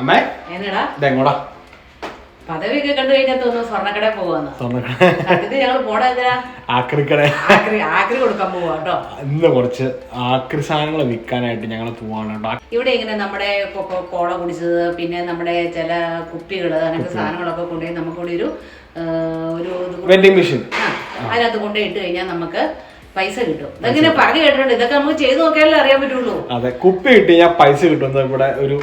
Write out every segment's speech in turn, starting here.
അമ്മേ? എന്നടാ? ഇതെങ്ങോടാ പദവിയൊക്കെ കണ്ടു കഴിഞ്ഞാൽ തോന്നുന്നു സ്വർണക്കട പോവാന്ന്. സ്വർണക്കട സത്യത്തിൽ ഞങ്ങൾ പോടാ എന്തിനാ ആക്രിക്കട ആക്രി ആക്രി കൊടുക്കാൻ പോവാ കേട്ടോ. ഇന്ന് കുറച്ച് ആക്രി സാധനങ്ങൾ വിൽക്കാനായിട്ട് ഞങ്ങൾ പോവാണ് കേട്ടോ. ഇവിടെ ഇങ്ങനെ നമ്മുടെ കോള കുടിച്ചത് പിന്നെ നമ്മുടെ ചില കുപ്പികൾ അങ്ങനത്തെ സാധനങ്ങളൊക്കെ കൊണ്ടുപോയി നമുക്കിവിടെ ഒരു ഒരു വെൻഡിങ് മെഷീൻ. അതിനകത്ത് കൊണ്ടുപോയി ഇട്ട് കഴിഞ്ഞാൽ നമുക്ക് പൈസ കിട്ടും. ഇതെങ്ങനെ പറഞ്ഞു കേട്ടിട്ടുണ്ട്? ഇതൊക്കെ നമുക്ക് ചെയ്തു നോക്കിയാലേ അറിയാൻ പറ്റുള്ളൂ. അതെ കുപ്പി കിട്ടി ഞാൻ പൈസ കിട്ടുന്നത് ഇവിടെ ഒരു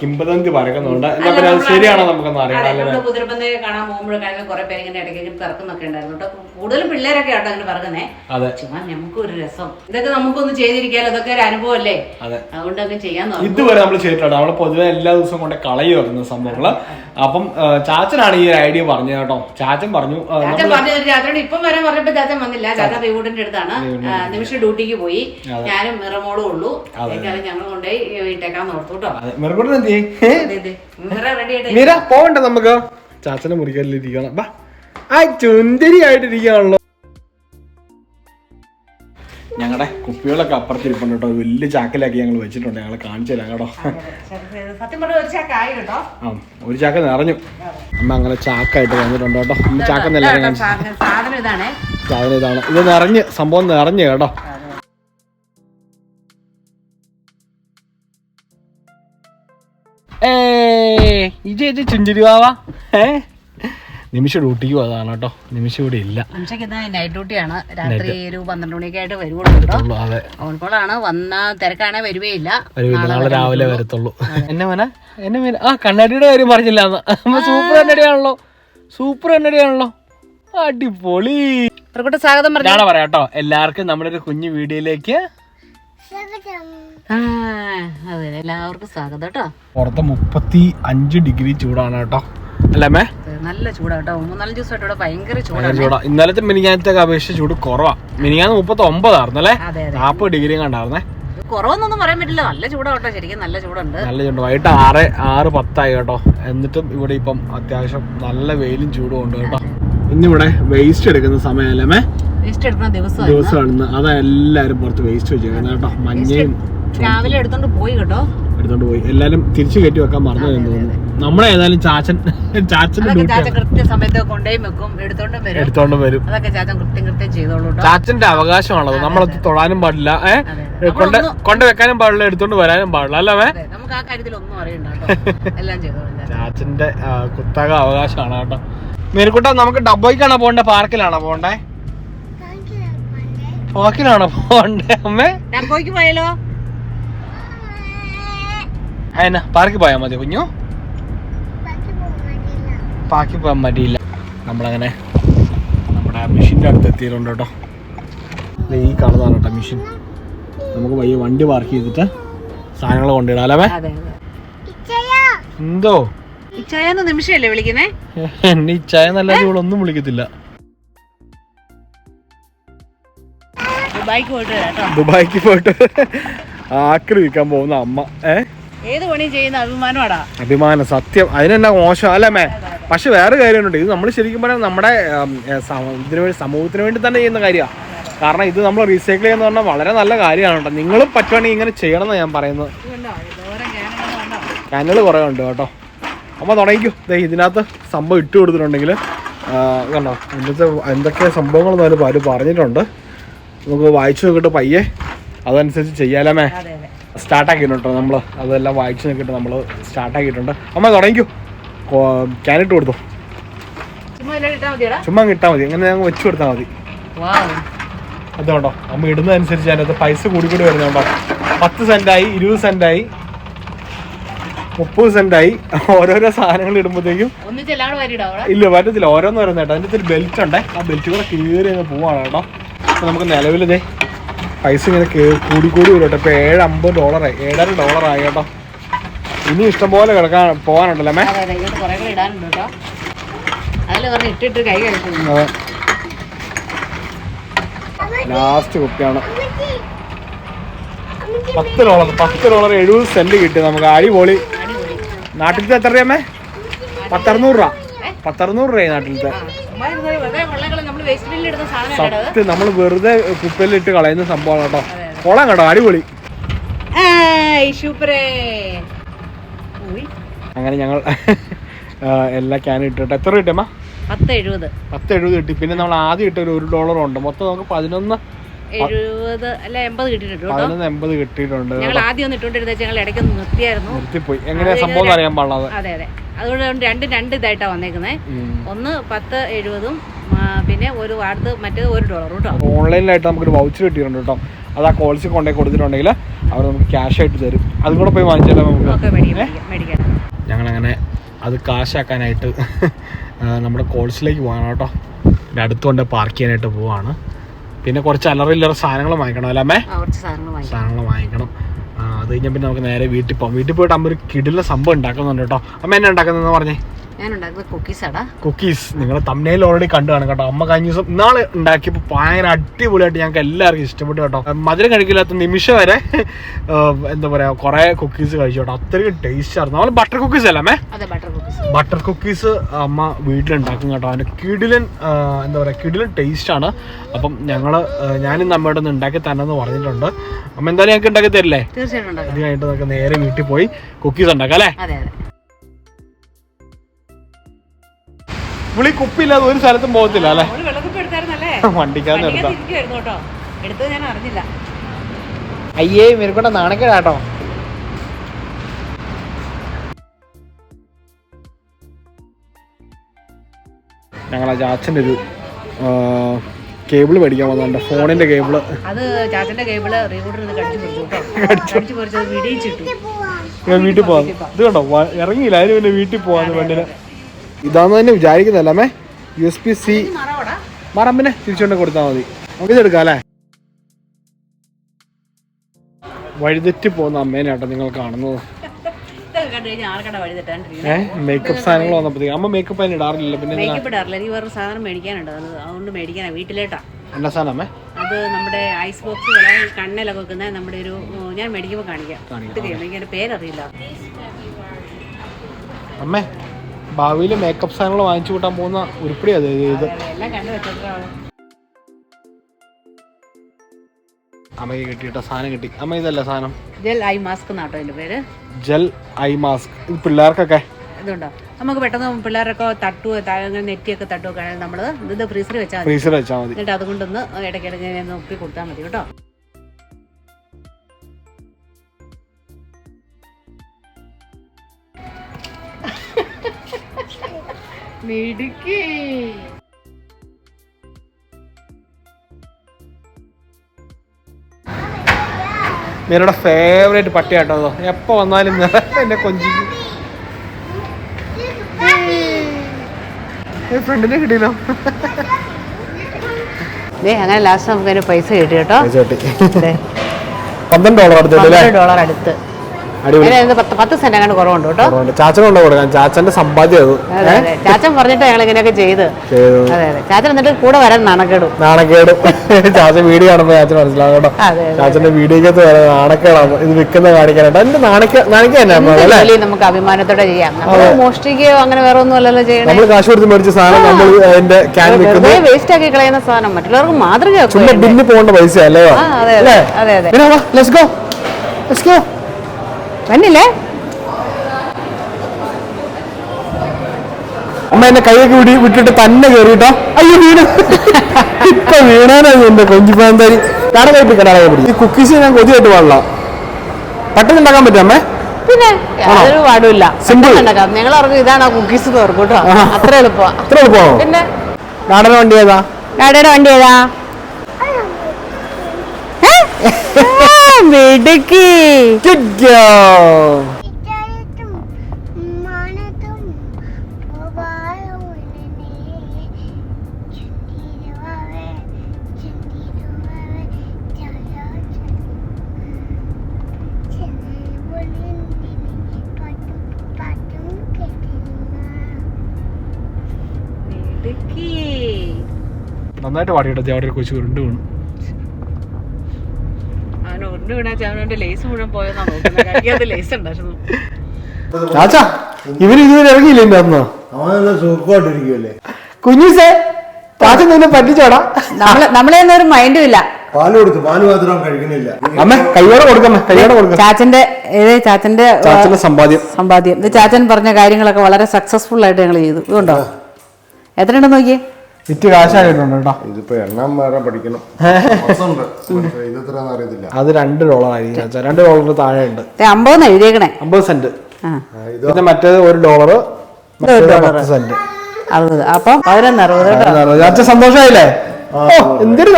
കിംബദന്തി പറയുന്നുണ്ട് എന്നാ ശരിയാണോ നമുക്കൊന്ന് അറിയാം നമ്മൾ കുതിരപ്പന്തയെ കാണാൻ പോകുമ്പോഴൊക്കെ കുറെ പേര് ഇങ്ങനെ ഇടയ്ക്ക് പിറക്കുന്നൊക്കെ ഉണ്ടായിരുന്നു. കേട്ടോ കൂടുതലും പിള്ളേരൊക്കെ ആട്ടോ അങ്ങനെ പറഞ്ഞേ അതെ. ചുമ്മാ നമുക്ക് ഒരു രസം. ഇതൊക്കെ നമുക്കൊന്ന് ചെയ്തിരിക്കാലോ? അതൊക്കെ ഒരു അനുഭവം അല്ലേ അതെ. അതുകൊണ്ട് അങ്ങ് ചെയ്യാൻ ഇതുവരെ നമ്മൾ ചെയ്തിട്ടുണ്ട്. നമ്മൾ പൊതുവെ എല്ലാ ദിവസവും കൊണ്ട് കളയുമായിരുന്നു സംഭവങ്ങൾ. അപ്പം ചാച്ചനാണ് ഈ ഐഡിയ പറഞ്ഞത് കേട്ടോ. ചാച്ചൻ പറഞ്ഞു ചാച്ചൻ പറഞ്ഞു രാത്രിയോട് ഇപ്പം വരാൻ പറഞ്ഞപ്പോ ചാച്ചൻ വന്നില്ല. ചാച്ചൻ റീവൂട്ടിന്റെ അടുത്താണ്. ആ, നിമിഷം ഡ്യൂട്ടിക്ക് പോയി. ഞാനും മിറമോളും ഉള്ളൂ. ഞങ്ങൾ കൊണ്ടുപോയി വീട്ടേക്കാൻ ഓർത്തു കേട്ടോ മിറ പോവണ്ട നമുക്ക്. ചാച്ചനെ മുറിക്കലിരിക്കണം ബാ. ആ ചുന്തരി ആയിട്ടിരിക്കുകയാണല്ലോ ഞങ്ങളുടെ കുപ്പികളൊക്കെ അപ്പുറത്തിരിപ്പുണ്ട് കേട്ടോ. വലിയ ചാക്കിലാക്കി ഞങ്ങൾ വെച്ചിട്ടുണ്ട്. ഞങ്ങൾ കാണിച്ചു തരാം കേട്ടോ. സത്യം പറഞ്ഞ ഒരു ചാക്കായി കേട്ടോ. ആ ഒരു ചാക്ക നിറഞ്ഞു. അമ്മ അങ്ങനെ ചാക്കായിട്ട് വന്നിട്ടുണ്ട് കേട്ടോ. അമ്മ ചാക്കെന്ന് എല്ലാവരും കാണിച്ചു സാധനം ഇതാണേ. ഇത് നിറഞ്ഞ് സംഭവം നിറഞ്ഞു കേട്ടോ. ഏ ഇത് ചുഞ്ചിരി വാവാ? ഏ? നിമിഷം ഡ്യൂട്ടിക്ക് അതാണ് കേട്ടോ. നിമിഷം ഇവിടെ ഇല്ല. നിമിഷക്ക് നൈറ്റ് ഡ്യൂട്ടിയാണ് രാത്രി ഒരു പന്ത്രണ്ട് മണിയൊക്കെ ആയിട്ട് വരുവുള്ളൂ കേട്ടോ. അതെ. ഓൺകോളാണ്. വന്ന തിരക്കാണെ വരുവേയില്ല. നാളെ രാവിലെ വരത്തുള്ളൂ. എന്നെ മോനെ? എന്നെ മോനെ? ആ കണ്ണാടിയുടെ കാര്യം പറഞ്ഞില്ല സൂപ്പർ കണ്ണടിയാണല്ലോ. സൂപ്പർ കണ്ണടിയാണല്ലോ. അടിപൊളി. സ്വാഗതം പറഞ്ഞു. പറയാട്ടോ എല്ലാവർക്കും നമ്മുടെ ഒരു കുഞ്ഞു വീഡിയോയിലേക്ക് എല്ലാവർക്കും സ്വാഗതം കേട്ടോ. പുറത്ത് മുപ്പത്തി അഞ്ച് ഡിഗ്രി ചൂടാണ് കേട്ടോ. അല്ലേ നല്ല ചൂടാ കേട്ടോ. മൂന്നാലഞ്ച് ദിവസമായിട്ട് ഇവിടെ ഭയങ്കര ചൂടാ. ഇന്നലത്തെ മിനിങ്ങാനത്തെ അപേക്ഷിച്ച് ചൂട് കുറവാ. മിനിങ്ങാന്ന് മുപ്പത്തി ഒമ്പതായിരുന്നു അല്ലേ അതെ അതെ. നാൽപ്പത് ഡിഗ്രി കണ്ടായിരുന്നേ? കുറവൊന്നും പറയാൻ പറ്റില്ല. നല്ല ചൂടാട്ടോ ശരിക്കും നല്ല ചൂടുണ്ട്. നല്ല ചൂട് വൈകിട്ട് ആറ് ആറ് പത്തായി കേട്ടോ. എന്നിട്ടും ഇവിടെ ഇപ്പം അത്യാവശ്യം നല്ല വെയിലും ചൂടും ഉണ്ട് കേട്ടോ. ഇന്നിവിടെ വേസ്റ്റ് എടുക്കുന്ന സമയമല്ലേ വേസ്റ്റ് എടുക്കുന്ന ദിവസം ദിവസമാണ് ഇന്ന് അതാ എല്ലാരും പുറത്ത് വേസ്റ്റ് വെച്ചേക്കുന്നത് കേട്ടോ. മഞ്ഞയും രാവിലെ എടുത്തോണ്ട് പോയി കേട്ടോ. എടുത്തോണ്ട് പോയി. എല്ലാരും തിരിച്ചു കയറ്റി വെക്കാൻ മറന്നു എന്ന് തോന്നുന്നു. നമ്മളെ ഏതായാലും ചാച്ചൻ ചാച്ചൻ കൃത്യ സമയത്ത് കൊണ്ടുപോയി വെക്കും എടുത്തോണ്ടും വരും. എടുത്തോണ്ട് വരും. അതൊക്കെ ചാച്ചൻ കൃത്യം കൃത്യം ചെയ്തോളൂ ചാച്ചന്റെ അവകാശമാണത്. നമ്മളത് തൊടാനും പാടില്ല. ഏ? അതെ കൊണ്ട് കൊണ്ട് വെക്കാനും പാടില്ല എടുത്തോണ്ട് വരാനും പാടില്ല. അല്ലേ നമുക്ക് ആ കാര്യത്തിൽ ഒന്നും അറിയണ്ട എല്ലാം ചെയ്തോളൂ. ചാച്ചന്റെ കുത്തക അവകാശമാണ് കേട്ടോ. മേരിക്കുട്ട നമുക്ക് ഡബോയ്ക്കാണോ പോണ്ടേ പാർക്കിലാണോ പോണ്ടേ പാർക്കിലാണോ പോണ്ടേ അമ്മേ? ഡബോയ്ക്ക് പോയാലോ? അതിനാ പാർക്കിൽ പോയാൽ മതി കുഞ്ഞു. പാർക്കിൽ പോകാൻ മടിയില്ല. നമ്മളങ്ങനെ നമ്മുടെ മെഷീന്റെ അടുത്ത് എത്തിയിട്ടുണ്ട് കേട്ടോ ഈ കാണുന്നതാണ് കേട്ടോ മെഷീൻ. നമുക്ക് വയ്യ വണ്ടി പാർക്ക് ചെയ്തിട്ട് സാധനങ്ങൾ കൊണ്ടിടാലേ എന്തോ? നിമിഷമല്ലേ വിളിക്കുന്നേ? എന്നെ ഇച്ചായ ചായ നല്ല ഇവളൊന്നും വിളിക്കത്തില്ല. ദുബായിക്ക് പോയിട്ട് ആക്രി വിൽക്കാൻ പോകുന്ന അമ്മ ഏ? ഏത് പണിയും ചെയ്യുന്ന അഭിമാനമാടാ. അഭിമാനം സത്യം. അതിനെന്നാ മോശം അല്ലേ മേ പക്ഷെ വേറെ കാര്യമുണ്ട്. ഇത് നമ്മൾ ശരിക്കും പറഞ്ഞാൽ നമ്മുടെ ഇതിനു വേണ്ടി സമൂഹത്തിന് വേണ്ടി തന്നെ ചെയ്യുന്ന കാര്യമാണ് കാരണം ഇത് നമ്മൾ റീസൈക്കിൾ ചെയ്യുന്ന പറഞ്ഞാൽ വളരെ നല്ല കാര്യമാണ് കേട്ടോ. നിങ്ങളും പറ്റുവാണെങ്കിൽ ഇങ്ങനെ ചെയ്യണം എന്നാണ് ഞാൻ പറയുന്നത്. കനൽ കുറേ ഉണ്ട് കേട്ടോ. അമ്മ തുടങ്ങിക്കൂ. ഇതിനകത്ത് സംഭവം ഇട്ട് കൊടുത്തിട്ടുണ്ടെങ്കിൽ കണ്ടോ? ഇന്നത്തെ എന്തൊക്കെ സംഭവങ്ങൾ എന്നാലും അവർ പറഞ്ഞിട്ടുണ്ട്. നമുക്ക് വായിച്ചു നോക്കിയിട്ട് പയ്യെ അതനുസരിച്ച് ചെയ്യാലേ സ്റ്റാർട്ടാക്കിയിട്ടുണ്ട് നമ്മൾ അതെല്ലാം വായിച്ചു നോക്കിയിട്ട് നമ്മൾ സ്റ്റാർട്ടാക്കിയിട്ടുണ്ട്. അമ്മ തുടങ്ങിക്കോ. ക്യാനിട്ട് കൊടുത്തു. ചുമ്മാ കിട്ടാൽ മതി. അങ്ങനെ ഞങ്ങൾ വെച്ച് കൊടുത്താൽ മതി. അതുകൊണ്ടോ അമ്മ ഇടുന്നതനുസരിച്ച് അതിനകത്ത് പൈസ കൂടി കൂടി വരുന്നുണ്ടോ പത്ത് സെന്റായി ഇരുപത് സെന്റായി മുപ്പത് സെന്റായി ഓരോരോ സാധനങ്ങൾ ഇടുമ്പോഴത്തേക്കും ഇല്ല പറ്റത്തില്ല ഓരോന്ന് വരുന്ന കേട്ടോ അതിന്റെ ഒരു ബെൽറ്റ് ഉണ്ടേ. ആ ബെൽറ്റ് കൂടെ കീറി അങ്ങ് പോവാണ് കേട്ടോ. അപ്പൊ നമുക്ക് നിലവിലിതേ പൈസ ഇങ്ങനെ കൂടി കൂടി വരും കേട്ടോ. ഇപ്പോൾ ഏഴ് അമ്പത് ഡോളറായി. ഏഴര ഡോളറായി കേട്ടോ. ഇനി ഇഷ്ടം പോലെ കിടക്കാൻ പോകാനുണ്ടല്ലോ മേ ലാസ്റ്റ് കുപ്പിയാണ്. പത്ത് ഡോളർ പത്ത് ഡോളർ എഴുപത് സെന്റ് കിട്ടി നമുക്ക്. അടിപൊളി. നാട്ടിലത്തെ എത്ര രൂപ പത്തറുന്നൂറ് രൂപ. പത്തറുന്നൂറ് രൂപ നാട്ടിലത്തെ. സത്യം നമ്മൾ വെറുതെ കുപ്പയിലിട്ട് കളയുന്ന സംഭവമാണ് കേട്ടോ. കൊള്ളാം കേട്ടോ അടിപൊളി. അങ്ങനെ ഞങ്ങൾ എല്ലാ ക്യാനും ഇട്ടിട്ട് എത്ര കിട്ടിയമ്മ പത്ത് എഴുപത് പത്ത് എഴുപത് കിട്ടി. പിന്നെ നമ്മൾ ആദ്യം ഇട്ട ഒരു ഡോളർ ഉണ്ട്. മൊത്തം നമുക്ക് പതിനൊന്ന് എഴുപത് അല്ല എൺപത് കിട്ടിയിട്ടുണ്ട് കേട്ടോ. പതിനൊന്ന് എൺപത് കിട്ടിയിട്ടുണ്ട് ഞങ്ങൾ ആദ്യം ഒന്ന് ഇട്ടുകൊണ്ടിരുന്ന ഞങ്ങൾ ഇടയ്ക്ക് നിർത്തിയായിരുന്നു. നിർത്തിപ്പോയി. എങ്ങനെയാ സംഭവം അറിയാൻ പാടില്ല അതെ അതെ. അതുകൊണ്ട് രണ്ട് രണ്ട് ഇതായിട്ടാണ് വന്നേക്കുന്നത് ഒന്ന് പത്ത് എഴുപതും പിന്നെ ഒരു വാർഡ് മറ്റേത് ഒരു ഡോളർ കേട്ടോ. ഓൺലൈനിലായിട്ട് നമുക്കൊരു വൗച്ചർ കിട്ടിയിട്ടുണ്ട് കേട്ടോ. അത് ആ കോൾസിൽ കൊണ്ടുപോയി കൊടുത്തിട്ടുണ്ടെങ്കിൽ അവർ നമുക്ക് ക്യാഷ് ആയിട്ട് തരും. അതും കൂടെ പോയി വാങ്ങിച്ചാലോ നമുക്ക്. ഞങ്ങളങ്ങനെ അത് കാശാക്കാനായിട്ട് നമ്മുടെ കോൾസിലേക്ക് പോകണം കേട്ടോ. പിന്നെ അടുത്തുകൊണ്ട് പാർക്ക് ചെയ്യാനായിട്ട് പോവാണ്. പിന്നെ കുറച്ച് അലറില്ലറ സാധനങ്ങൾ വാങ്ങിക്കണം അല്ലേ സാധനങ്ങൾ വാങ്ങിക്കാം. വാങ്ങിക്കണം. അത് കഴിഞ്ഞാൽ പിന്നെ നമുക്ക് നേരെ വീട്ടിൽ പോകാം വീട്ടിൽ പോയിട്ട് അമ്മ ഒരു കിടില സംഭവം ഉണ്ടാക്കുന്നുണ്ട് കേട്ടോ. അമ്മ എന്നെ ഉണ്ടാക്കുന്നതെന്ന് പറഞ്ഞേ? കുക്കീസ് നിങ്ങൾ തമ്മിൽ ഓൾറെഡി കണ്ടു കാണും കേട്ടോ. അമ്മ കഴിഞ്ഞ ദിവസം ഇന്നാൾ ഉണ്ടാക്കിയപ്പോൾ ഭയങ്കര അടിപൊളിയായിട്ട് ഞങ്ങൾക്ക് എല്ലാവർക്കും ഇഷ്ടപ്പെട്ടു കേട്ടോ. മധുരം കഴിക്കില്ലാത്ത നിമിഷം വരെ എന്താ പറയാ കുറെ കുക്കീസ് കഴിച്ചു കേട്ടോ. അത്രയും ടേസ്റ്റ് ആയിരുന്നു. നമ്മൾ ബട്ടർ കുക്കീസ് അല്ലേ ബട്ടർ കുക്കീസ് അമ്മ വീട്ടിലുണ്ടാക്കും കേട്ടോ. അതിന്റെ കിടിലൻ എന്താ പറയുക കിടിലൻ ടേസ്റ്റ് ആണ്. അപ്പം ഞങ്ങൾ ഞാനും അമ്മയോട് ഒന്ന് ഉണ്ടാക്കി തരണമെന്ന് പറഞ്ഞിട്ടുണ്ട്. അമ്മ എന്തായാലും ഞങ്ങൾക്ക് ഉണ്ടാക്കി തരില്ലേ? തീർച്ചയായിട്ടും ഉണ്ടാക്കാം. അത് കഴിഞ്ഞിട്ട് നമുക്ക് നേരെ വീട്ടിൽ പോയി കുക്കീസ് ഉണ്ടാക്കാം അല്ലേ? വിളി കുപ്പിയില്ലാതെ ഒരു സ്ഥലത്തും പോകത്തില്ല അല്ലേ? വണ്ടിക്കാന്ന് എടുത്താ. അയ്യേ മെരുക്കോട്ടെ നാണക്കേടാട്ടോ. ഞങ്ങൾ ആ ചാച്ചന്റെ ഒരു കേബിൾ മേടിക്കാൻ വന്നുണ്ട് ഫോണിന്റെ കേബിൾ അത് ചാച്ചന്റെ കേബിൾ വീട്ടിൽ പോവാം. ഇത് കണ്ടോ? ഇറങ്ങിയില്ല. അതിന് പിന്നെ വീട്ടിൽ പോവാന്ന് വേണ്ടിന് ഇതാന്ന് തന്നെ വിചാരിക്കുന്നല്ലേ യു എസ് പി സി മറമ്പിനെ തിരിച്ചുകൊണ്ട് കൊടുത്താൽ മതി. നമുക്ക് ഇതെടുക്കാം അല്ലേ? വഴിതെറ്റി പോകുന്ന അമ്മേനെ കേട്ടോ നിങ്ങൾ കാണുന്നത് ഇതൊക്കെ കണ്ടു കഴിഞ്ഞാൽ ആൾക്കട വഴി തെറ്റാണ്ടിരിക്കുന്നത് ഏഹ് മേക്കപ്പ് സാധനങ്ങൾ വന്നപ്പോഴത്തേക്ക് അമ്മ മേക്കപ്പ് അതിന് ഇടാറില്ല പിന്നെ മേക്കപ്പ് ഇടാറില്ല. എനിക്ക് വേറെ സാധനം മേടിക്കാനുണ്ട്. അത് അതുകൊണ്ട് മേടിക്കാനാ. വീട്ടിലേട്ടാ. എന്നാ അമ്മേ? അത് നമ്മുടെ ഐസ് ബോക്സ് പോലെ കണ്ണിലൊക്കെ വെക്കുന്ന നമ്മുടെ ഒരു ഞാൻ മേടിക്കുമ്പോൾ കാണിക്കാം. കാണിക്കാം. ഇത് എനിക്ക് അതിന്റെ പേരറിയില്ല. അമ്മേ ഭാവിയിൽ മേക്കപ്പ് സാധനങ്ങൾ വാങ്ങിച്ചു കൂട്ടാൻ പോകുന്ന ഉരുപ്പടിയാ ഇത്. എല്ലാം കണ്ടു വെച്ചിട്ടാണ് അമ്മയ്ക്ക് കിട്ടിയിട്ട? സാധനം കിട്ടി. അമ്മ ഇതല്ല സാധനം. ജെൽ ഐ മാസ്ക് എന്നാട്ടോ അതിന്റെ പേര്. Gel eye mask. ഇത് പിള്ളേർക്കൊക്കെ? ഇതുണ്ടോ? നമുക്ക് പെട്ടെന്ന് പിള്ളേരൊക്കെ തട്ടുവോ നെറ്റിയൊക്കെ തട്ടുവോ നമ്മൾ ഇത് ഫ്രീസറിൽ വെച്ചാൽ മതി. ഫ്രീസറിൽ വെച്ചാൽ മതി. എന്നിട്ട് അതുകൊണ്ടൊന്ന് ഇടയ്ക്കിടയ്ക്ക് നോക്കി കൊടുത്താൽ മതി കേട്ടോ. മിടുക്കി. മേരുടെ ഫേവറേറ്റ് പട്ടിയാട്ടോ അതോ. എപ്പോ വന്നാലും എന്നെ കൊഞ്ചിക്കും. ഫ്രണ്ടിനെ കിട്ടിയല്ലോ. ദേ അങ്ങനെ ലാസ്റ്റ് നമുക്ക് പൈസ കിട്ടി കേട്ടോ. പന്ത്രണ്ട് ഡോളർ അടുത്ത്. പത്ത് സെന്റ് അങ്ങോട്ട് കുറവുണ്ട് കേട്ടോ. കുറവുണ്ട്. ചാച്ചനുണ്ടോ കൊടുക്കാൻ. ചാച്ചന്റെ സമ്പാദ്യം ചാച്ചൻ പറഞ്ഞിട്ട് ഞങ്ങൾ ഇങ്ങനെയൊക്കെ ചെയ്ത്. അതെ അതെ. ചാച്ചൻ എന്നിട്ട് കൂടെ വരാൻ നാണക്കേടും. നാണക്കേട്. ചാച്ചൻ വീഡിയോ കാണുമ്പോ ചാച്ചൻ മനസ്സിലാവും കേട്ടോ. ചാച്ചന്റെ വീഡിയോക്കകത്ത് വരാൻ നാണക്കേടാണ്. ഇത് വിൽക്കുന്ന കാണിക്കാനായിട്ട് എന്റെ നാണക്ക നാണിക്ക തന്നെ എന്ത് നമുക്ക് അഭിമാനത്തോടെ ചെയ്യാം. നമ്മൾ മോഷ്ടിക്കുകയോ അങ്ങനെ വേറെ ഒന്നും അല്ലല്ലോ ചെയ്യണേ. നമ്മൾ കാശ് കൊടുത്ത് മേടിച്ച സാധനം നമ്മൾ അതിന്റെ ക്യാൻ വേസ്റ്റ് ആക്കി കളയുന്ന സാധനം. മറ്റുള്ളവർക്ക് മാതൃകയാക്കും ചുമ്മാ ബില്ല് പോകേണ്ട പൈസ അല്ലേ? അതെ അതെ. ലെറ്റ്സ് ഗോ ലെറ്റ്സ് ഗോ വന്നില്ലേ? അമ്മ എന്നെ കൈയൊക്കെ വിടി വിട്ടിട്ട് തന്നെ കയറിട്ടോ അയ്യോ വീണ്. ഇപ്പൊ വീണാനായി എന്റെ കൊഞ്ചിപ്പാന്താരി കട കയറ്റി കട ഈ കുക്കീസ് ഞാൻ കൊതിയായിട്ട് പാടില്ല. പെട്ടെന്ന് ഉണ്ടാക്കാൻ പറ്റും അമ്മേ? പിന്നെ സിമ്പിൾ ഞങ്ങൾ ഇതാണ് കേട്ടോ. അത്ര എളുപ്പമാ അത്ര പിന്നെ? വണ്ടി ഏതാ? വണ്ടി ഏതാ? മിടുക്കി. നന്നായിട്ട് പാടിയിട്ടോ അവിടെ ഒരു കൊച്ചു ഉരുണ്ട് വീണു. അവന് വീണാ അവനവന്റെ ലേസ് മുഴുവൻ പോയെന്നാ നോക്കുന്നത്. കഴിക്കാത്ത ലേസ് ഉണ്ടായിരുന്നു ചാച്ചാ ഇവർ ഇതുവരെ ഇറങ്ങിയില്ല എന്റെ അന്ന്? അവനെല്ല സുഖമായിട്ടിരിക്കുമല്ലേ കുഞ്ഞീസേ ചാച്ചൻ നിന്നെ പറ്റിച്ചോടാ. നമ്മൾ ഒരു മൈൻഡും ഇല്ല. പാൽ കൊടുത്തു പാൽ മാത്രം കഴിക്കുന്നില്ല. അമ്മ കൈയോടെ കൊടുക്കമ്മ കൈയോടെ കൊടുക്ക. ചാച്ചന്റെ ഇത് ചാച്ചന്റെ ആ, ചാച്ചന്റെ സമ്പാദ്യം. സമ്പാദ്യം. ഇത് ചാച്ചൻ പറഞ്ഞ കാര്യങ്ങളൊക്കെ വളരെ സക്സസ്ഫുൾ ആയിട്ട് ഞങ്ങൾ ചെയ്തു. ഇതുണ്ടോ? എത്രയുണ്ടെന്ന് നോക്കിയേ? വിറ്റ് കാശായിട്ടുണ്ട് കേട്ടോ. ഇതിപ്പോ എണ്ണം വേറെ പഠിക്കണം. ഇത് അറിയത്തില്ല. അത് രണ്ട് ഡോളർ ആയിരിക്കും രണ്ട് ഡോളറിന് താഴെ ഉണ്ട് അമ്പതെന്ന് എഴുതിയേക്കണേ. അമ്പത് സെന്റ്. ഇത്. പിന്നെ മറ്റേത് ഒരു ഡോളർ. സെന്റ്. അറുപത്. അപ്പം പതിനൊന്ന് അറുപത് കേട്ടോ. ചാച്ച സന്തോഷമായില്ലേ? ഓ എന്തൊരു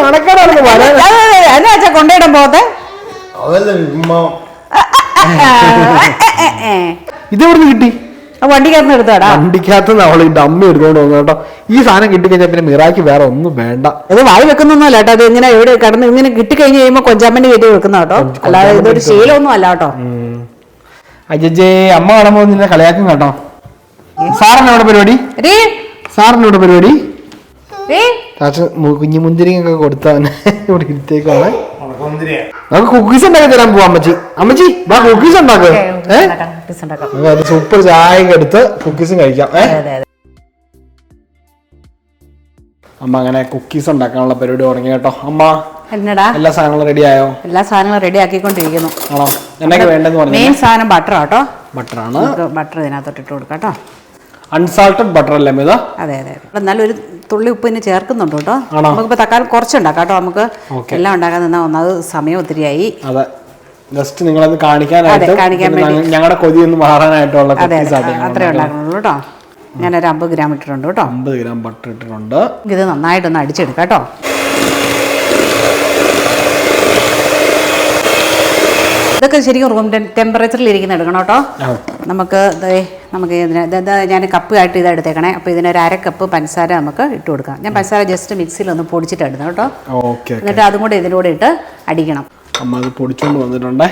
കൊണ്ടുപോയിടാൻ പോകത്തെ അതല്ല എവിടെ നിന്ന് കിട്ടി? വണ്ടിക്കകത്ത് എടുത്താടാ വണ്ടിക്കകത്ത് ഈ ഡമ്മി എടുത്തോണ്ട് വന്നു കേട്ടോ. ഈ സാധനം കിട്ടിക്കഴിഞ്ഞാൽ പിന്നെ മിറാക്കി വേറെ ഒന്നും വേണ്ട. ഇത് വായി വെക്കുന്നൊന്നുമല്ല കേട്ടോ. അത് ഇങ്ങനെ എവിടെ കടന്ന് ഇങ്ങനെ കിട്ടിക്കഴിഞ്ഞ് കഴിയുമ്പോ കൊഞ്ചാമ്പന്റെ കയറ്റി വെക്കുന്ന കേട്ടോ. അല്ലാതെ ഇതൊരു ശീലമൊന്നും അല്ല കേട്ടോ. അജജേ അമ്മ കാണുമ്പോ നിന്നെ കളിയാക്കും കേട്ടോ. സാറിന് ഇവിടെ പരിപാടി? രീ, സാറിന് ഇവിടെ പരിപാടി? കുഞ്ഞു മുന്തിരിങ്ങൊക്കെ കൊടുത്തവനെ ഇവിടെ ഇരുത്തേക്കാണ്. നമുക്ക് കുക്കീസ് ഉണ്ടാക്കി തരാൻ പോവാം അമ്മച്ചി. അമ്മച്ചി വാ കുക്കീസ് ഉണ്ടാക്കുക ഏഹ് സൂപ്പർ ചായ എടുത്ത് കുക്കീസും കഴിക്കാം. ഏഹ് അതെ, അതെ, അതെ. അമ്മ അങ്ങനെ കുക്കീസ് ഉണ്ടാക്കാനുള്ള പരിപാടി തുടങ്ങി കേട്ടോ. അമ്മ എന്നടാ എല്ലാ സാധനങ്ങളും റെഡി ആയോ? എല്ലാ സാധനങ്ങളും റെഡി ആക്കിക്കൊണ്ടിരിക്കുന്നു. ആണോ? എന്നൊക്കെ വേണ്ടെന്ന് പറഞ്ഞു മെയിൻ സാധനം ബട്ടർ ആട്ടോ ബട്ടറാണ് ആണ്. ബട്ടർ ഇതിനകത്തോട്ട് ഇട്ട് കൊടുക്കാം കേട്ടോ. അൺസാൾട്ടഡ് ബട്ടർ അല്ലേ മിത അതെ അതെ നല്ലൊരു തുള്ളി ഉപ്പ് ഇനി ചേർക്കുന്നുണ്ട് കേട്ടോ? നമുക്കിപ്പോൾ തക്കാലം കുറച്ചുണ്ടാക്കാം കേട്ടോ നമുക്ക്. എല്ലാം ഉണ്ടാക്കാൻ നിന്നാൽ ഒന്നാമത് സമയം ഒത്തിരിയായി. അതെ. ജസ്റ്റ് നിങ്ങളത് കാണിക്കാനായിട്ട് ഞങ്ങളുടെ കൊതി ഒന്ന് മാറാനായിട്ടുള്ള അത്രേ ഉണ്ടാക്കുന്നുള്ളൂ കേട്ടോ. ഞാനൊരു അമ്പത് ഗ്രാം ഇട്ടിട്ടുണ്ട് കേട്ടോ. അമ്പത് ഗ്രാം ബട്ടർ ഇട്ടിട്ടുണ്ട്. ഇത് നന്നായിട്ടൊന്ന് അടിച്ചെടുക്കാം കേട്ടോ. ഇതൊക്കെ ശരിക്കും റൂം ടെമ്പറേച്ചറിൽ ഇരിക്കുന്ന എടുക്കണം കേട്ടോ. നമുക്ക് നമുക്ക് ഇതിന് ഇത് ഇത് ഞാൻ കപ്പ് ആയിട്ട് ഇത് എടുത്തേക്കണേ. അപ്പോൾ ഇതിനൊരു അര കപ്പ് പഞ്ചസാര നമുക്ക് ഇട്ട് കൊടുക്കാം. ഞാൻ പഞ്ചസാര ജസ്റ്റ് മിക്സിയിൽ ഒന്ന് പൊടിച്ചിട്ട് ഇടുന്നത് കേട്ടോ ഓക്കെ എന്നിട്ട് അതും കൂടെ ഇതിലൂടെ ഇട്ട് അടിക്കണം. അമ്മ അത് പൊടിച്ചുകൊണ്ട് വന്നിട്ടുണ്ടേ.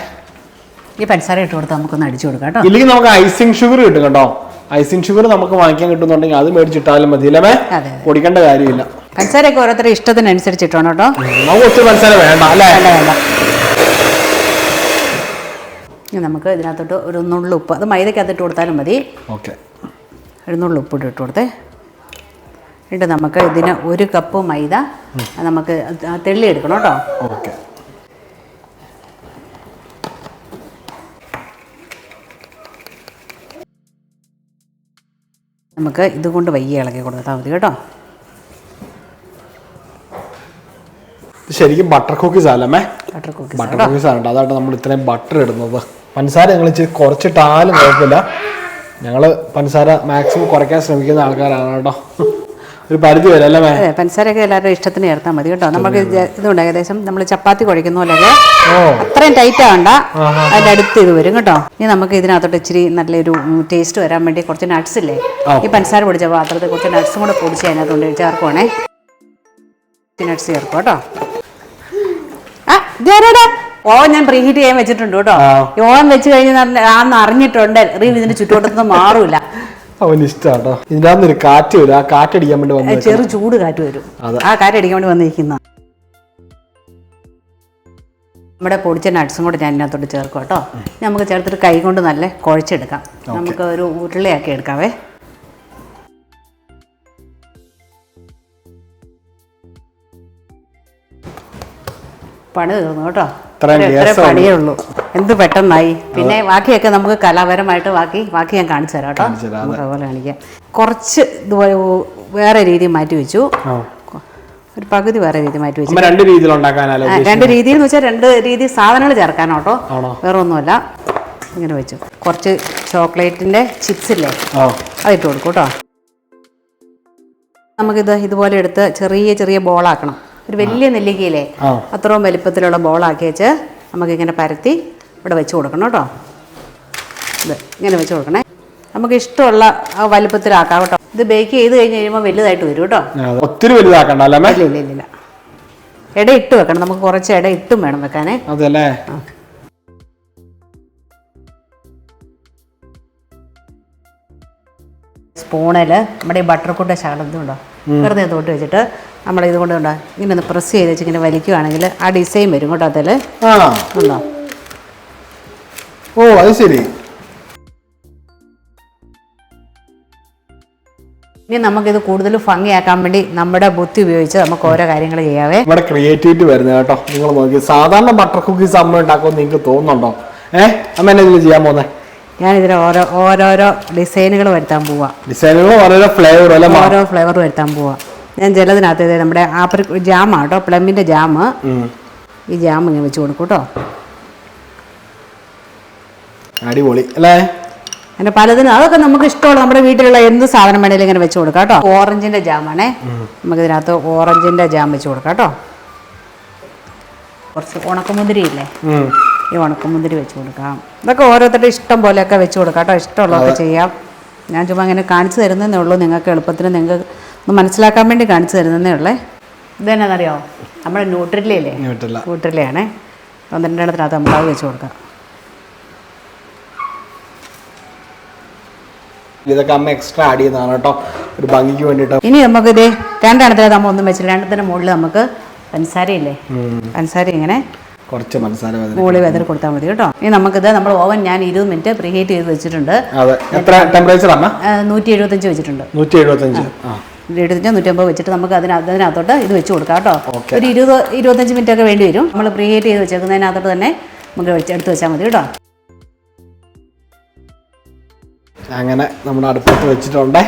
ഈ പഞ്ചസാര ഇട്ട് കൊടുത്താൽ നമുക്കൊന്ന് അടിച്ചു കൊടുക്കാം കേട്ടോ. ഇല്ലെങ്കിൽ നമുക്ക് ഐസിങ് ഷുഗർ കിട്ടും കേട്ടോ. ഐസിങ് ഷുഗർ നമുക്ക് വാങ്ങിക്കാൻ കിട്ടുന്നുണ്ടെങ്കിൽ അത് മേടിച്ചിട്ടാലും മതി അല്ലേ. പൊടിക്കേണ്ട കാര്യമില്ല. പഞ്ചസാരയൊക്കെ ഓരോരുത്തരുടെ ഇഷ്ടത്തിനനുസരിച്ചിട്ടാണ് കേട്ടോ. നമുക്ക് ഒത്തിരി പഞ്ചസാര വേണ്ട അല്ലേ? വേണ്ട വേണ്ട. നമുക്ക് ഇതിനകത്തോട്ട് ഒരു നുള്ളു ഉപ്പ് അത് മൈദക്കകത്തിട്ട് കൊടുത്താലും മതി. ഓക്കെ. ഒരു നുള്ളു ഉപ്പ് ഇട്ട് കൊടുത്തേ. എന്നിട്ട് നമുക്ക് ഇതിന് ഒരു കപ്പ് മൈദ നമുക്ക് തെള്ളി എടുക്കണം കേട്ടോ. ഓക്കെ. നമുക്ക് ഇതുകൊണ്ട് വയ്യ ഇളക്കി കൊടുത്താൽ മതി കേട്ടോ. ശരിക്കും ബട്ടർ കുക്കീസ് അല്ലേ ബട്ടർ കുക്കീസ് ബട്ടർ കുക്കീസ് ആണ് അതായിട്ട് നമ്മൾ ഇത്രയും ബട്ടർ ഇടുന്നത്. പഞ്ചസാര ഞങ്ങൾ ഇച്ചിരി കുറച്ചിട്ടാലും കുഴപ്പമില്ല. ഞങ്ങൾ പഞ്ചസാര മാക്സിമം കുറയ്ക്കാൻ ശ്രമിക്കുന്ന ആൾക്കാരാണ് കേട്ടോ. ഒരു പരിധി വരെ അല്ലേ അതെ പഞ്ചസാരയൊക്കെ എല്ലാവരുടെ ഇഷ്ടത്തിന് ചേർത്താൽ മതി കേട്ടോ. നമുക്ക് ഇത് ഇതുണ്ട് ഏകദേശം നമ്മൾ ചപ്പാത്തി കുഴയ്ക്കുന്ന പോലെയൊക്കെ. അത്രയും ടൈറ്റ് ആവണ്ട. അതിന്റെ അടുത്ത് ഇത് വരും കേട്ടോ. ഇനി നമുക്ക് ഇതിനകത്തോട്ട് ഇച്ചിരി നല്ലൊരു ടേസ്റ്റ് വരാൻ വേണ്ടി കുറച്ച് നട്ട്സ് ഇല്ലേ? ഈ പഞ്ചസാര പൊടിച്ച പാത്രത്തിൽ കുറച്ച് നട്ട്സും കൂടെ പൊടിച്ച് അതിനകത്തോണ്ട് ചേർക്കുവാണേ. നട്ട്സ് ചേർക്കും കേട്ടോ. ആ ഇതേടാ ഓവൻ ഞാൻ പ്രീഹീറ്റ് ചെയ്യാൻ വെച്ചിട്ടുണ്ട് കേട്ടോ. ഓവൻ വെച്ച് കഴിഞ്ഞ് ആന്ന് അറിഞ്ഞിട്ടുണ്ട്. റീവ് ഇതിന്റെ ചുറ്റുവട്ടത്തുനിന്ന് മാറൂല. അവന് ഇഷ്ടമാണ് കേട്ടോ ഇതിനകത്ത് ഒരു കാറ്റ് വരും. ആ കാറ്റടിക്കാൻ വേണ്ടി വന്നു ചെറു ചൂട് കാറ്റ് വരും. ആ കാറ്റ് അടിക്കാൻ വേണ്ടി വന്നിരിക്കുന്ന. നമ്മുടെ പൊടിച്ച നട്ട്സും കൂടെ ഞാൻ ഇതിനകത്തോട്ട് ചേർക്കും കേട്ടോ. നമുക്ക് ചേർത്തിട്ട് കൈ കൊണ്ട് നല്ല കുഴച്ചെടുക്കാം. നമുക്ക് ഒരു ഉരുളയാക്കി എടുക്കാവേ. പണി തീർന്നു കേട്ടോ. പണിയുള്ളൂ. പണിയേ ഉള്ളൂ. എന്ത് പെട്ടെന്നായി. പിന്നെ ബാക്കിയൊക്കെ നമുക്ക് കലാപരമായിട്ട് ബാക്കി ബാക്കി ഞാൻ കാണിച്ചു തരാം കേട്ടോ. നമുക്ക് അതുപോലെ കാണിക്കാം. കുറച്ച് വേറെ രീതി മാറ്റി വെച്ചു. ഒരു പകുതി വേറെ രീതി മാറ്റി വെച്ചു. രണ്ട് രീതിയിൽ രണ്ട് രീതിയിൽ വെച്ചാൽ രണ്ട് രീതി സാധനങ്ങൾ ചേർക്കാനോട്ടോ കേട്ടോ. വേറെ ഒന്നുമല്ല ഇങ്ങനെ വെച്ചു. കുറച്ച് ചോക്ലേറ്റിന്റെ ചിപ്സ് ഇല്ലേ? അതിട്ട് കൊടുക്കും കേട്ടോ. നമുക്കിത് ഇതുപോലെ എടുത്ത് ചെറിയ ചെറിയ ബോളാക്കണം. ഒരു വലിയ നെല്ലിക്കയിലെ. അത്രയും വലിപ്പത്തിലുള്ള ബോളാക്കി വെച്ച് നമുക്കിങ്ങനെ പരത്തി ഇവിടെ വെച്ച് കൊടുക്കണം കേട്ടോ. ഇത് ഇങ്ങനെ വെച്ച് കൊടുക്കണേ. നമുക്ക് ഇഷ്ടമുള്ള ആ വലിപ്പത്തിലാക്കാം കേട്ടോ. ഇത് ബേക്ക് ചെയ്ത് കഴിഞ്ഞ് കഴിയുമ്പോൾ വലുതായിട്ട് വരും കേട്ടോ. ഒത്തിരി വലുതാക്കണ്ട ഇല്ല ഇല്ല ഇല്ല ഇട ഇട്ട് വെക്കണം. നമുക്ക് കുറച്ച് ഇട ഇട്ടും വേണം വെക്കാനേ. അതല്ലേ? സ്പൂണിൽ നമ്മുടെ ഈ ബട്ടർ കൂട്ട ശകലത്തുണ്ടോ വെറുതെ തോട്ട് വെച്ചിട്ട് നമ്മൾ ഇത് കൊണ്ട് ഉണ്ടോ? ഇങ്ങനെ ഒന്ന് പ്രസ് ചെയ്ത് വെച്ച് ഇങ്ങനെ വലിക്കുകയാണെങ്കിൽ ആ ഡിസൈൻ വരും കേട്ടോ അതിൽ ഉണ്ടോ? ഓ അത് ശരി. ഇനി നമുക്കിത് കൂടുതൽ ഭംഗിയാക്കാൻ വേണ്ടി നമ്മുടെ ബുദ്ധി ഉപയോഗിച്ച് നമുക്ക് ഓരോ കാര്യങ്ങൾ ചെയ്യാവേ. ഇവിടെ ക്രിയേറ്റിവിറ്റി വരുന്നത് കേട്ടോ. നിങ്ങൾ നോക്കി സാധാരണ ബട്ടർ കുക്കീസ് അമ്മ ഉണ്ടാക്കുമെന്ന് നിങ്ങൾക്ക് തോന്നുന്നുണ്ടോ? ഏഹ് അമ്മ എന്നെ ഇതിൽ ചെയ്യാൻ പോകുന്നത് ഞാനിതിൽ ഓരോ ഓരോരോ ഡിസൈനുകൾ വരുത്താൻ പോവാ. ഡിസൈനുകൾ ഓരോരോ ഫ്ലേവർ ഓരോ ഫ്ലേവർ വരുത്താൻ പോവാം. ഞാൻ ജലത്തിനകത്ത് ഇത് നമ്മുടെ ആപ്പിൾ ജാമാണ് കേട്ടോ പ്ലമ്മിന്റെ ജാമ്. ഈ ജാം ഇങ്ങനെ വെച്ച് കൊടുക്കും കേട്ടോ. അടിപൊളി അല്ലേ? അങ്ങനെ പലതിനും അതൊക്കെ നമുക്ക് ഇഷ്ടമുള്ള നമ്മുടെ വീട്ടിലുള്ള എന്ത് സാധനം വേണേലും ഇങ്ങനെ വെച്ച് കൊടുക്കാം കേട്ടോ. ഓറഞ്ചിന്റെ ജാമാണേ. നമുക്കിതിനകത്ത് ഓറഞ്ചിന്റെ ജാം വെച്ച് കൊടുക്കാം കേട്ടോ. കുറച്ച് ഉണക്കമുന്തിരി ഇല്ലേ? ഈ ഉണക്കമുന്തിരി വെച്ച് കൊടുക്കാം. ഇതൊക്കെ ഓരോരുത്തരുടെ ഇഷ്ടം പോലെയൊക്കെ വെച്ച് കൊടുക്കാം കേട്ടോ. ഇഷ്ടമുള്ളതൊക്കെ ചെയ്യാം. ഞാൻ ചുമ്മാ അങ്ങനെ കാണിച്ചു തരുന്നതേ ഉള്ളൂ. നിങ്ങൾക്ക് എളുപ്പത്തിന് നിങ്ങൾക്ക് ഒന്ന് മനസ്സിലാക്കാൻ വേണ്ടി കാണിച്ചു തരുന്നതേ ഉള്ളേ. ഇതെന്നാണെന്നറിയോ നമ്മുടെ ന്യൂട്രിലയില്ലേ ന്യൂട്രിലയാണേ പന്ത്രണ്ടെണ്ണത്തിനകത്ത് നമുക്ക് അത് വെച്ച് കൊടുക്കാം. ഇതൊക്കെ അമ്മ എക്സ്ട്രാ ആഡ് ചെയ്യുന്നതാണ് കേട്ടോ. ഒരു ഭംഗിക്ക് വേണ്ടിയിട്ട്. ഇനി നമുക്ക് ഇത് രണ്ടെണ്ണത്തിനകത്ത് നമ്മൾ ഒന്നും വെച്ചില്ല രണ്ടെണ്ണത്തിന് മുകളിൽ നമുക്ക് പഞ്ചസാരയില്ലേ? പഞ്ചസാര ഇങ്ങനെ കുറച്ച് മനസ്സാര വേദന മുകളിൽ വെതർ കൊടുത്താൽ മതി കേട്ടോ. ഇനി നമുക്കിത് നമ്മൾ ഓവൻ ഞാൻ ഇരുപത് മിനിറ്റ് പ്രീഹീറ്റ് ചെയ്ത് വെച്ചിട്ടുണ്ട്. അതെ. എത്ര ടെമ്പറേച്ചർ അമ്മ? ആ, നൂറ്റി എഴുപത്തഞ്ച് വെച്ചിട്ടുണ്ട്. നൂറ്റി എഴുപത്തഞ്ച്. എഴുപത്തഞ്ച് നൂറ്റമ്പത് വെച്ചിട്ട് നമുക്ക് അതിന് അതിനകത്തോട്ട് ഇത് വെച്ച് കൊടുക്കാം കേട്ടോ. ഒരു ഇരുപത് ഇരുപത്തഞ്ച് മിനിറ്റ് ഒക്കെ വേണ്ടി വരും. നമ്മൾ പ്രീഹീറ്റ് ചെയ്ത് വെച്ചേക്കുന്നതിനകത്തോട്ട് തന്നെ നമുക്ക് എടുത്ത് വെച്ചാൽ മതി കേട്ടോ. അങ്ങനെ നമ്മുടെ അടുപ്പത്ത് വെച്ചിട്ടുണ്ട്.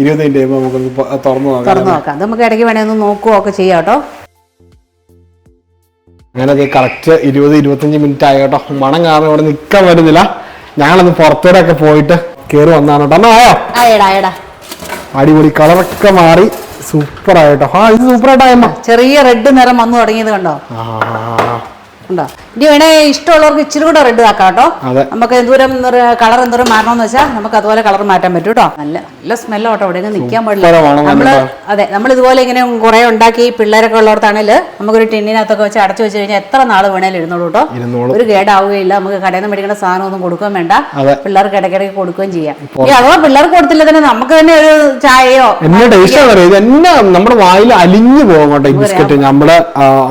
ഇരുപത് മിനിറ്റ് കഴിയുമ്പോൾ നമുക്കൊന്ന് തുറന്നു നോക്കാം. തുറന്നു നോക്കാം. നമുക്ക് ഇടയ്ക്ക് വേണമെങ്കിൽ ഒന്ന് നോക്കുകയോ ഒക്കെ ചെയ്യാം കേട്ടോ. അങ്ങനെ അത് കറക്റ്റ് ഇരുപത് ഇരുപത്തഞ്ച് മിനിറ്റ് ആയി കേട്ടോ. മണം കാരണം ഇവിടെ നിൽക്കാൻ വരുന്നില്ല ഞങ്ങളൊന്ന് പുറത്തേടൊക്കെ പോയിട്ട് കയറി വന്നാണ് കേട്ടോ. എന്നാ ആയോ? ആയടാ ആയടാ അടിപൊളി കളറൊക്കെ മാറി സൂപ്പർ ആയിട്ടോ ആ ഇത് സൂപ്പർ ആയിട്ടായമ്മ ചെറിയ റെഡ് നിറം വന്നു തുടങ്ങിയത് കണ്ടോ? ഉണ്ടോ? ഇനി വേണേ ഇഷ്ടമുള്ളവർക്ക് ഇച്ചിരി കൂടെ റെഡ് ആക്കാം കേട്ടോ. നമുക്ക് എന്തോരം കളർ എന്തോരം മാറണമെന്ന് വെച്ചാൽ നമുക്ക് അതുപോലെ കളർ മാറ്റാൻ പറ്റും കേട്ടോ. നല്ല നല്ല സ്മെല്ലോ കേട്ടോ ഇവിടെ നിൽക്കാൻ പാടില്ല. നമ്മൾ അതെ നമ്മൾ ഇതുപോലെ ഇങ്ങനെ കുറെ ഉണ്ടാക്കി പിള്ളേരൊക്കെ ഉള്ളിടത്താണെങ്കിൽ നമുക്കൊരു ടിന്നിനകത്തൊക്കെ വെച്ച് അടച്ചു വെച്ച് കഴിഞ്ഞാൽ എത്ര നാൾ വേണേലും ഇരുന്നോളൂ കേട്ടോ. ഒരു കേടാവുകയില്ല. നമുക്ക് കടയിൽ നിന്ന് മേടിക്കുന്ന സാധനം ഒന്നും കൊടുക്കുകയും വേണ്ട. പിള്ളേർക്ക് ഇടയ്ക്കിടയ്ക്ക് കൊടുക്കുകയും ചെയ്യാം. ഇനി അഥവാ പിള്ളേർക്ക് കൊടുത്തില്ല തന്നെ നമുക്ക് തന്നെ ഒരു ചായയോ എന്നെ ടേസ്റ്റ് അറിയാം? ഇത് എന്നെ നമ്മുടെ വായിൽ അലിഞ്ഞു പോകും കേട്ടോ ഈ ബിസ്ക്കറ്റ്. നമ്മുടെ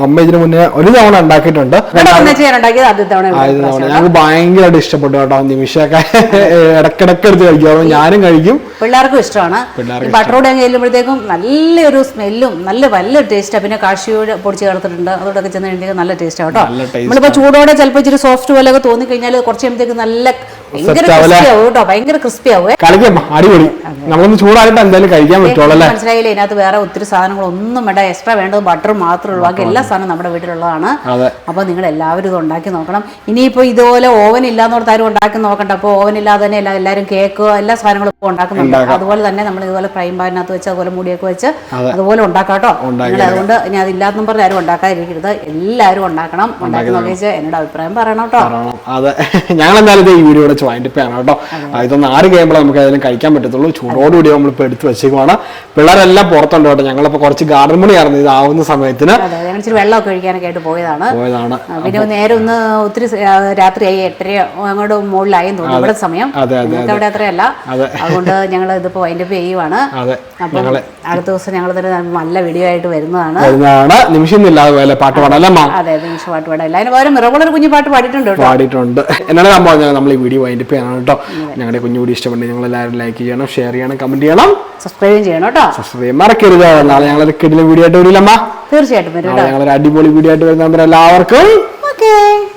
അമ്മ ഇതിന് മുന്നേ ഒരു തവണ ഉണ്ടാക്കിയിട്ടുണ്ട്. ഞങ്ങൾക്ക് ഭയങ്കരമായിട്ട് ഇഷ്ടപ്പെട്ടു കേട്ടോ നിമിഷമൊക്കെ. ഇടക്കിടക്ക് എടുത്ത് കഴിക്കും. ഞാനും കഴിക്കും. പിള്ളേർക്കും ഇഷ്ടമാണ്. ബട്ടറോടെ ചെല്ലുമ്പോഴത്തേക്കും നല്ലൊരു സ്മെല്ലും നല്ല വല്ല ടേസ്റ്റാണ് പിന്നെ കാഷ്യൂട് പൊടിച്ച് ചേർത്തിട്ടുണ്ട് അതോടൊക്കെ ചെന്ന് കഴിഞ്ഞാൽ നല്ല ടേസ്റ്റാണ് കേട്ടോ. നമ്മളിപ്പോ നമ്മളിപ്പോൾ ചൂടോടെ ചിലപ്പോൾ ഇച്ചിരി സോഫ്റ്റ് പോലെയൊക്കെ തോന്നി കഴിഞ്ഞാൽ കുറച്ച് കഴിയുമ്പോഴത്തേക്ക് നല്ല അടിപൊളി. നമ്മളൊന്ന് ചൂടായിട്ട് എന്തായാലും കഴിക്കാൻ പറ്റുള്ളൂ അല്ലേ? മനസ്സിലായില്ലേ? ഇതിനകത്ത് വേറെ ഒത്തിരി സാധനങ്ങളൊന്നും വേണ്ട. എക്സ്ട്രാ വേണ്ടത് ബട്ടർ മാത്രമേ ഉള്ളൂ. ബാക്കി എല്ലാ സാധനവും നമ്മുടെ വീട്ടിലുള്ളതാണ്. അതെ. അപ്പോൾ നിങ്ങൾ എല്ലാവരും ഇത് ഉണ്ടാക്കി നോക്കണം. ഇനിയിപ്പോൾ ഇതുപോലെ ഓവൻ ഇല്ലാന്നോർത്ത് ആരും ഉണ്ടാക്കി നോക്കണ്ട. അപ്പോൾ ഓവൻ ഇല്ലാതെ തന്നെ എല്ലാ എല്ലാവരും കേക്ക് എല്ലാ സാധനങ്ങളും ഇപ്പോൾ ഉണ്ടാക്കുന്നുണ്ട്. അതുപോലെ തന്നെ നമ്മൾ ഇതുപോലെ ഫ്രൈ പാനിനകത്ത് വെച്ച് അതുപോലെ മുടിയൊക്കെ വെച്ച് അതുപോലെ ഉണ്ടാക്കാട്ടോ നിങ്ങൾ അതുകൊണ്ട് ഇനി അതില്ലാന്നും പറഞ്ഞ് ആരും ഉണ്ടാക്കാതിരിക്കരുത്. എല്ലാവരും ഉണ്ടാക്കണം. ഉണ്ടാക്കി നോക്കിച്ച് എന്നോട് അഭിപ്രായം പറയണം കേട്ടോ. അതെ. ഞങ്ങൾ എന്തായാലും ഈ വീഡിയോ ഇവിടെ വൈൻഡപ്പ് ചെയ്യണം കേട്ടോ. ഇതൊന്നും ആറ് കഴിയുമ്പോൾ നമുക്ക് ഏതായാലും കഴിക്കാൻ പറ്റത്തുള്ളൂ. ചൂടോടുകൂടി നമ്മളിപ്പോൾ എടുത്ത് വെച്ചേക്കുവാണ്. പിള്ളേരെല്ലാം പുറത്തുണ്ട് കേട്ടോ. ഞങ്ങളിപ്പോൾ കുറച്ച് ഗാർഡൻ മണി ആയിരുന്നു ഇതാവുന്ന സമയത്തിന് വെള്ളമൊക്കെ ഒഴിക്കാനൊക്കെ ആയിട്ട് പോയതാണ്. പോയതാണ്. പിന്നെ നേരെ ഒന്ന് ഒത്തിരി രാത്രി ആയി രാത്രിയായി എട്ടര അങ്ങോട്ട് മുകളിലായി തോന്നുന്നു. ഇവിടെ സമയം. അവിടെ അത്രയല്ല അതുകൊണ്ട് ഞങ്ങൾ ഇതിപ്പോ വൈൻഡപ്പ് ചെയ്യുവാണ്. അപ്പം അടുത്ത ദിവസം ഞങ്ങൾ തന്നെ നല്ല വീഡിയോ ആയിട്ട് വരുന്നതാണ്. വരുന്നതാണ്. നിമിഷം ഇല്ലാതെ പോലെ പാട്ട് പാടല്ലേ അതെ നിമിഷം പാട്ട് പാടാം അതിന് പകരം മിറവുള്ളൊരു കുഞ്ഞു പാട്ട് പാടിയിട്ടുണ്ട് പാടിയിട്ടുണ്ട്. എന്നാണ് ഞാൻ പറഞ്ഞത് നമ്മൾ ഈ വീഡിയോ വൈൻഡപ്പ് ചെയ്യണം കേട്ടോ. ഞങ്ങളുടെ കുഞ്ഞു വീഡിയോ ഇഷ്ടപ്പെട്ടെങ്കിൽ നിങ്ങൾ എല്ലാവരും ലൈക്ക് ചെയ്യണം ഷെയർ ചെയ്യണം കമന്റ് ചെയ്യണം. സബ്സ്ക്രൈബ് ചെയ്യണം കേട്ടോ. സബ്സ്ക്രൈബ് മറക്കരുത്. നാളെ ഞങ്ങൾ കിടിലം വീഡിയോ ആയിട്ട് വരില്ലമ്മ. തീർച്ചയായിട്ടും ഞങ്ങളൊരു അടിപൊളി വീഡിയോ ആയിട്ട് വരുന്ന എല്ലാവർക്കും ഓക്കേ